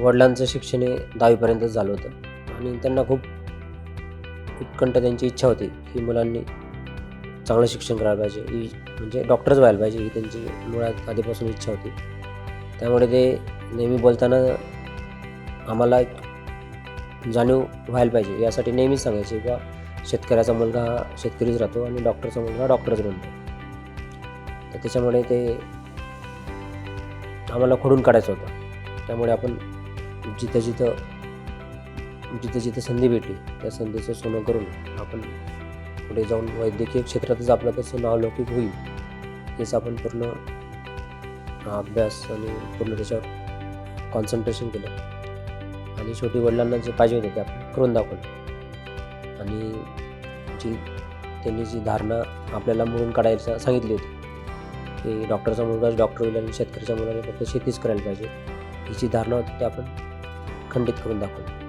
वडिलांचं शिक्षण हे दहावीपर्यंतच झालं होतं. आणि त्यांना खूप उत्कंठ त्यांची इच्छा होती की मुलांनी चांगलं शिक्षण करायला पाहिजे. ही म्हणजे डॉक्टरच व्हायला पाहिजे ही त्यांची मुळात आधीपासून इच्छा होती. त्यामुळे ते नेहमी बोलताना आम्हाला एक जाणीव व्हायला पाहिजे. यासाठी नेहमीच सांगायचे किंवा शेतकऱ्याचा मुलगा हा शेतकरीच राहतो आणि डॉक्टरचा मुलगा डॉक्टरच बनतो. तर त्याच्यामुळे ते आम्हाला खोडून काढायचं होतं. त्यामुळे आपण जिथं जिथं जिथं जिथं संधी भेटली त्या संधीचं सोनं करून आपण पुढे जाऊन वैद्यकीय क्षेत्रातच आपलं कसं नावलौकिक होईल हेच आपण पूर्ण अभ्यास आणि पूर्ण त्याच्यावर कॉन्सन्ट्रेशन केलं. आणि शेवटी वडिलांना जे पाहिजे होतं ते आपण करून दाखवलं. आणि जी त्यांनी जी धारणा आपल्याला म्हणून काढायला सांगितली होती की डॉक्टरचा मुलगा डॉक्टर होईल आणि शेतकऱ्याच्या मुलाने फक्त शेतीच करायला पाहिजे ही जी धारणा होती ती आपण खंडित करून दाखवलं